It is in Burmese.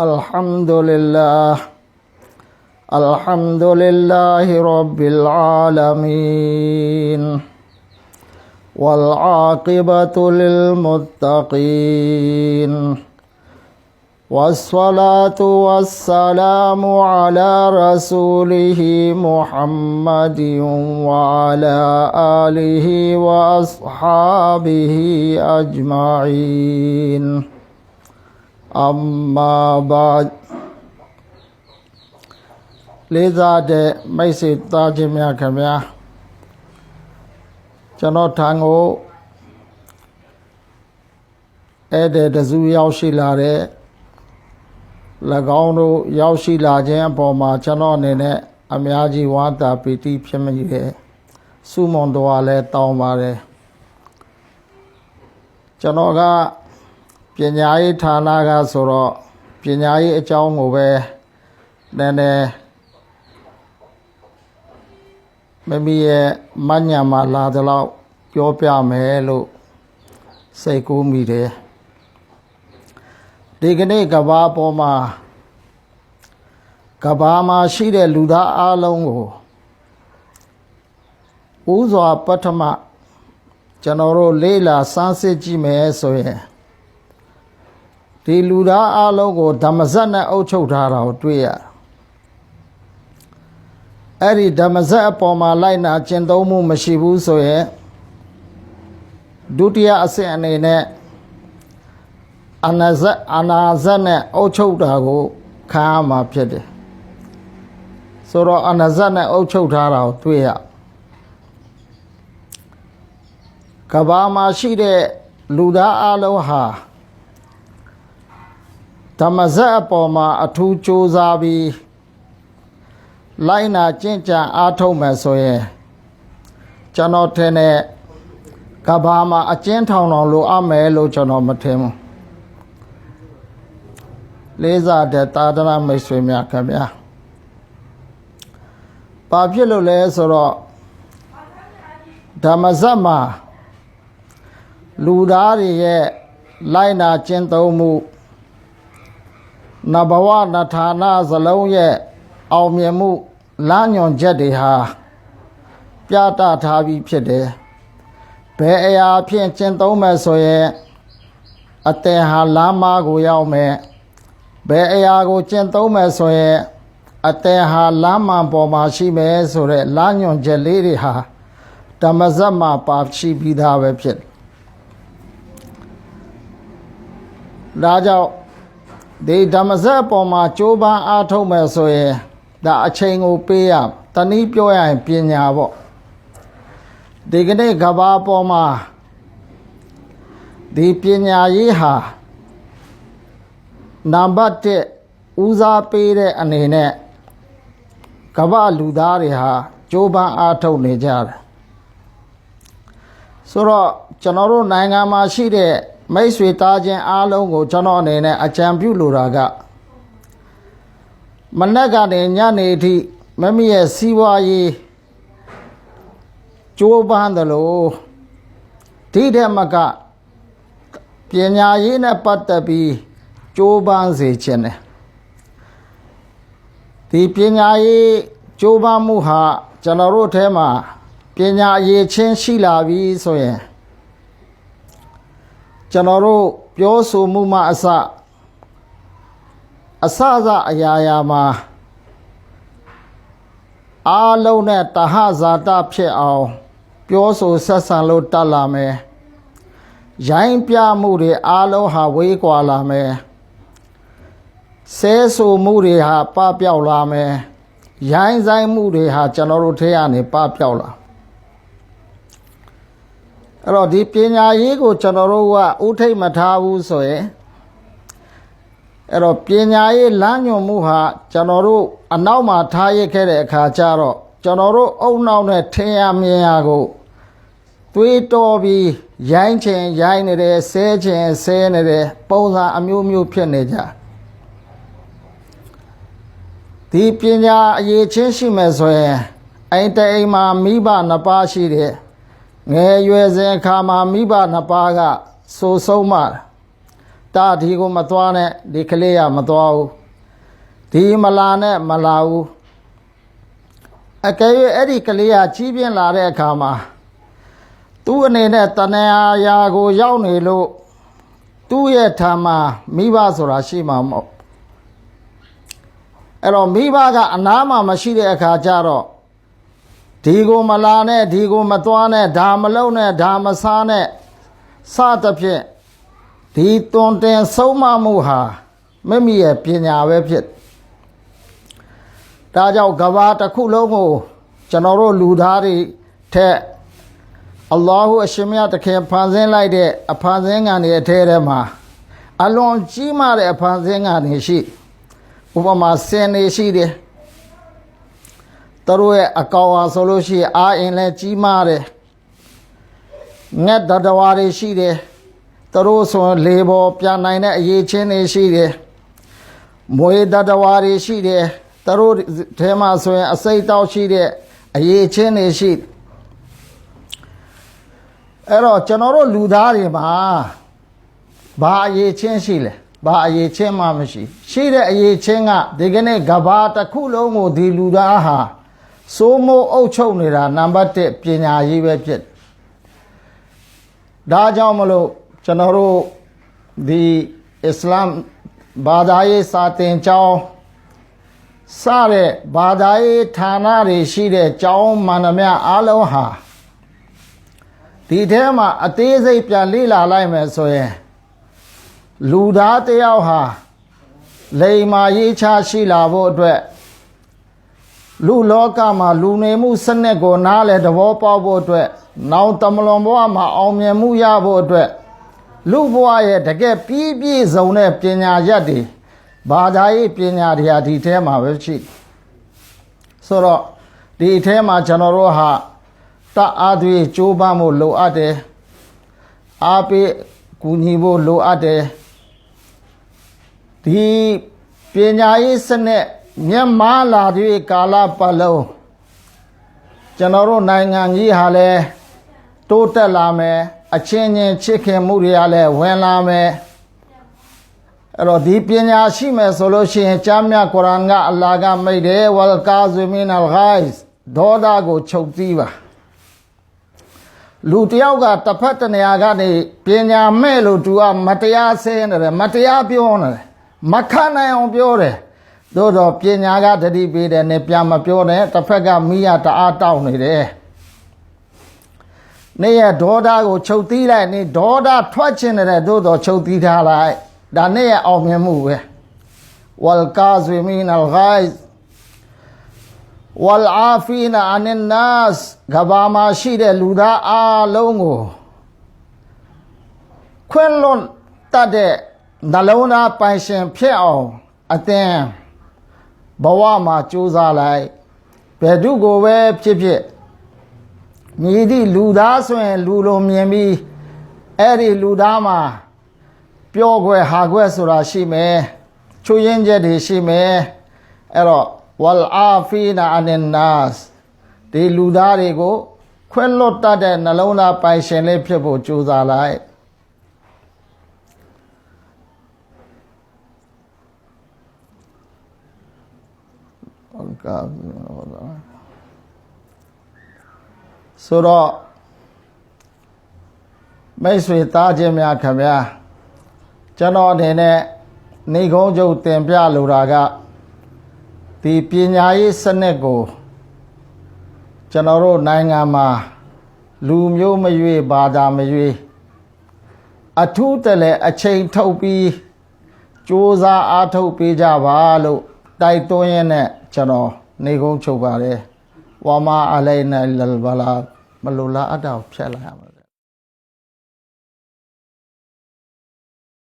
الحمد لله الحمد لله رب العالمين. والعاقبة للمتقين. والصلاة والسلام على رسوله محمد وعلى آله وأصحابه أجمعين. amma ba'd လေးစားတဲ့မိတ်ဆွေသားချင်းများခင်ဗျာကျွန်တော်ထံကိုဧည့်သည်တစုရောက်ရှိလာတဲ့၎င်းတို့ရောက်ရှိလာခြင်းအပေါ်မှာကျွန်တော်အနေနဲ့အများကြီးဝါတာပီတိဖြစ်မိရဲ့စုမွန်တော်လည်းတောင်းပါတယ်ကျွန်တော်က ပညာရေးဌာနကဆိုတော့ပညာရေးအကြောင်းကိုပဲနည်းနည်းမမီရဲ့မညံမှာလာတဲ့လောက်ပြောပြမယ်လို့စိတ်ကူးမိတယ်ဒီကနေ့ကဘာပေါ်မှာကဘာမှာရှိတဲ့လူသားအလုံးကိုဥစွာပထမကျွန်တော်တို့လေးလာစမ်းစစ်ကြည့်မယ်ဆိုရင် ဒီလူသားအလုံးကိုဓမ္မဇတ်နဲ့အုပ်ချုပ်ထားတာကိုတွေ့ရတယ်အဲ့ဒီဓမ္မဇတ်အပေါ်မှာလိုက်နာကျင့်သုံးမှုမရှိဘူးဆိုရင်ဒုတိယအဆင့်အနေနဲ့အနာဇတ်အနာဇတ်နဲ့အုပ်ချုပ်တာကိုခံရမှာဖြစ်တယ်ဆိုတော့အနာဇတ်နဲ့အုပ်ချုပ်ထားတာကိုတွေ့ရကဘာမှာရှိတဲ့လူသားအလုံးဟာ ဓမ္မဇတ်အပေါ်မှာအထူးကြိုးစားပြီးလိုက်နာကျင့်ကြံအားထုတ်မယ်ဆိုရင်ကျွန်တော်ထင်တဲ့ကဘာမှာအကျဉ်းထောင်တော်လိုအပ်မယ်လို့ကျွန်တော်မထင်ဘူးလေးစားတဲ့တာဒနာမိတ်ဆွေများခင်ဗျာဘာဖြစ်လို့လဲဆိုတော့ဓမ္မဇတ်မှာလူသားတွေရဲ့လိုက်နာကျင့်သုံးမှု နဘဝနဌာနဇလုံးရဲ့အောင်မြင်မှုလမ်းညွန်ချက်တွေဟာပြတထားပြီးဖြစ်တယ်ဘယ်အရာဖြင့်ကျင့်သုံးမယ်ဆိုရင်အတင်ဟာလမ်းမကိုရောက်မယ်ဘယ်အရာကိုကျင့်သုံးမယ်ဆိုရင်အတင်ဟာလမ်းမှန်ပေါ်မှာရှိမယ်ဆိုတဲ့လမ်းညွန်ချက်လေးတွေဟာဓမ္မဇတ်မှာပါရှိပြီးသားပဲဖြစ်ဒါကြောင့် ဒီဓမ္မဇတ်အပေါ်မှာကြိုးပမ်းအားထုတ်မယ်ဆိုရင်ဒါအချိန်ကိုပေးရတနည်းပြောရရင်ပညာပေါ့ဒီကနေ့ကဘာပေါ်မှာဒီပညာရေးဟာနံပါတ်1ဦးစားပေးတဲ့အနေနဲ့ကဘာလူသားတွေဟာကြိုးပမ်းအားထုတ်နေကြတယ်ဆိုတော့ကျွန်တော်တို့နိုင်ငံမှာရှိတဲ့ မိတ်ဆွေသားချင်းအားလုံးကိုကျွန်တော်အနေနဲ့အကြံပြုလိုတာကမနက်ကနေညနေအထိမမရဲ့စီးပွားရေးကြိုးပမ်းတယ်လို့ဒီတဲ့မကပညာရေးနဲ့ပတ်သက်ပြီးကြိုးပမ်းစေခြင်းတယ်ဒီပညာရေးကြိုးပမ်းမှုဟာကျွန်တော်တို့အဲမှာပညာအရေးချင်းရှိလာပြီဆိုရင် ကျွန်တော်တို့ပြောဆိုမှုမှအစအစအစအရာရာမှာအားလုံးနဲ့တဟဇာတဖြစ်အောင် ပြောဆိုဆက်ဆံလို့တတ်လာမယ်ရိုင်းပြမှုတွေအားလုံးဟာဝေးကွာလာမယ်ဆဲဆိုမှုတွေဟာပပျောက်လာမယ်ရိုင်းဆိုင်မှုတွေဟာကျွန်တော်တို့ထဲကနေပပျောက်လာ အဲ့တော့ဒီပညာရေးကိုကျွန်တော်တို့ကဥထိတ်မထားဘူးဆိုရင်အဲ့တော့ပညာရေးလမ်းညွှန်မှုဟာကျွန်တော်တို့အနောက်မှာထားရခဲ့တဲ့အခါကျတော့ကျွန်တော်တို့အုံနောက်နဲ့ထင်ရမြင်ရကိုတွေးတော်ပြီးရိုင်းချင်ရိုင်းနေတယ်ဆဲချင်ဆဲနေတယ်ပုံစံအမျိုးမျိုးဖြစ်နေကြဒီပညာအရေးချင်းရှိမယ်ဆိုရင်အိမ်တအိမ်မှာမိဘနှစ်ပါးရှိတယ် ငယ်ရွယ်စဉ်အခါမှာမိဘနှစ်ပါးကစိုးဆုံးမှတတာဒီကိုမသွားနဲ့ဒီကလေးကမသွားဘူးဒီမလာနဲ့မလာဘူးအကယ်၍အဲ့ဒီကလေးကကြီးပြင်းလာတဲ့အခါမှာသူ့အနေနဲ့တဏှာရာကိုရောက်နေလို့သူ့ရဲ့ထာမှာမိဘဆိုတာရှိမှာမဟုတ်အဲ့တော့မိဘကအနားမှာမရှိတဲ့အခါကျတော့ ဒီကိုမလာနဲ့ဒီကိုမသွားနဲ့ဒါမလုံးနဲ့ဒါမစားနဲ့စသဖြင့်ဒီတွန်တင်ဆုံးမမှုဟာမမီရဲ့ပညာပဲဖြစ်ဒါကြောင့်ကဘာတစ်ခုလုံးကိုကျွန်တော်တို့လူသားတွေထက်အလ္လာဟူအရှင်မြတ်တခင်ဖန်ဆင်းလိုက်တဲ့အဖန်ဆင်းငံတွေအထဲထဲမှာအလွန်ကြီးမားတဲ့အဖန်ဆင်းငံတွေရှိဥပမာစင်တွေရှိတယ် သူတို့ရဲ့အကောင်အားဆိုလို့ရှိရင်အာအင်လည်းကြီးမားတယ်ငက်တတဝါတွေရှိတယ်သူတို့ဆိုရင်လေပေါ်ပြန်နိုင်တဲ့အရေးချင်းတွေရှိတယ်မွေတတဝါတွေရှိတယ်သူတို့ထဲမှာဆိုရင်အစိတ်တောက်ရှိတဲ့အရေးချင်းတွေရှိတယ်အဲ့တော့ကျွန်တော်တို့လူသားတွေမှာဘာအရေးချင်းရှိလဲဘာအရေးချင်းမှမရှိ ရှိတဲ့အရေးချင်းကဒီကနေ့ကဘာတစ်ခုလုံးကိုဒီလူသားဟာ စိုးမိုးအုပ်ချုပ်နေတာနံပါတ်1ပညာရေးပဲဖြစ်ဒါကြောင့်မလို့ကျွန်တော်တို့ဒီအစ္စလာမ်ဘာသာရေးစာသင်ကျောင်းစတဲ့ဘာသာရေးဌာနတွေရှိတဲ့ကျောင်းမှန်သမျှအားလုံးဟာဒီထဲမှာအသေးစိတ်ပြန်လေ့လာလိုက်မယ်ဆိုရင်လူသားတစ်ယောက်ဟာလိမ္မာရေးချရှိလာဖို့အတွက် လူလောကမှာလူနေမှုစနစ်ကိုနားလဲသဘောပေါက်ဖို့အတွက်နောက်တမလွန်ဘဝမှာအောင်မြင်မှုရဖို့အတွက်လူဘဝရဲ့တကယ်ပြည့်ပြည့်စုံတဲ့ပညာရက်တွေဘာသာရေးပညာတွေဟာဒီထဲမှာပဲရှိဆိုတော့ဒီအထဲမှာကျွန်တော်တို့ဟာတအားသွေးကြိုးပမ်းဖို့လိုအပ်တယ်အားပေးကူညီဖို့လိုအပ်တယ်ဒီပညာရေးစနစ် မြတ်မာလာတဲ့ကာလပတ်လုံးကျွန်တော်တို့နိုင်ငံကြီးဟာလည်းတိုးတက်လာမယ်အချင်းချင်းချစ်ခင်မှုတွေကလည်းဝင်လာမယ်အဲ့တော့ဒီပညာရှိမယ်ဆိုလို့ရှိရင်ကျမ်းမြတ်ကုရ်အာန်ကအလ္လာဟ်ကမိတ်တယ်ဝလ်ကာဇီမင်အလ်ဂိုင်းဒေါသကိုချုပ်သီးပါလူတယောက်ကတစ်ဖက်တစ်နေရာကနေပညာမဲ့လို့သူကမတရားဆင်းနေတယ်မတရားပြောနေတယ်မခံနိုင်အောင်ပြောတယ် သို့တော့ပညာကတတိပေးတယ်နဲ့ပြန်မပြောနဲ့တစ်ဖက်ကမိရတအားတောက်နေတယ်နေရဒေါသကိုချုပ်သီးလိုက်နေဒေါသထွက်ချင်တယ်သို့တော့ချုပ်သီးထားလိုက်ဒါနဲ့ရအောင်မြင်မှုပဲဝလ်ကာဇီမင်အလ်ဂိုင်းဝလ်အာဖီနာအန်နတ်ကဘာမှာရှိတဲ့လူသားအားလုံးကိုခွင့်လွန်တတ်တဲ့နှလုံးသားပိုင်ရှင်ဖြစ်အောင်အသင် ဘဝမှာကြိုးစားလိုက်ဘယ်သူကိုပဲဖြစ်ဖြစ်မြည်သည့်လူသားဆိုရင် လူလိုမြင်ပြီးအဲ့ဒီလူသားမှာပြောခွဲဟာခွဲဆိုတာရှိမယ်ချွေရင်ချက်တွေရှိမယ်အဲ့တော့ဝလ်အာဖီနာအန်နတ်ဒီလူသားတွေကိုခွဲလွတ်တတ်တဲ့နှလုံးသားပိုင်ရှင်လေးဖြစ်ဖို့ကြိုးစားလိုက် ကဲ့ဟုတ်ပါဆိုတော့မိတ်ဆွေသားချင်းများခင်ဗျာကျွန်တော်အနေနဲ့နေကုန်းချုပ်တင်ပြလိုတာကဒီပညာရေးစနစ်ကိုကျွန်တော်တို့နိုင်ငံမှာလူမျိုးမရွေးဘာသာမရွေးအထူးတလဲအချိန်ထုတ်ပြီးစ조사အားထုတ်ပေးကြပါလို့တိုက်တွန်းရင်းနဲ့ ကျွန်တော်နေကုန်းချုပ်ပါတယ်ဝါမာအလိုင်နလဘလာမလိုလားအတောက်ဖြတ်လိုက်ရမှာ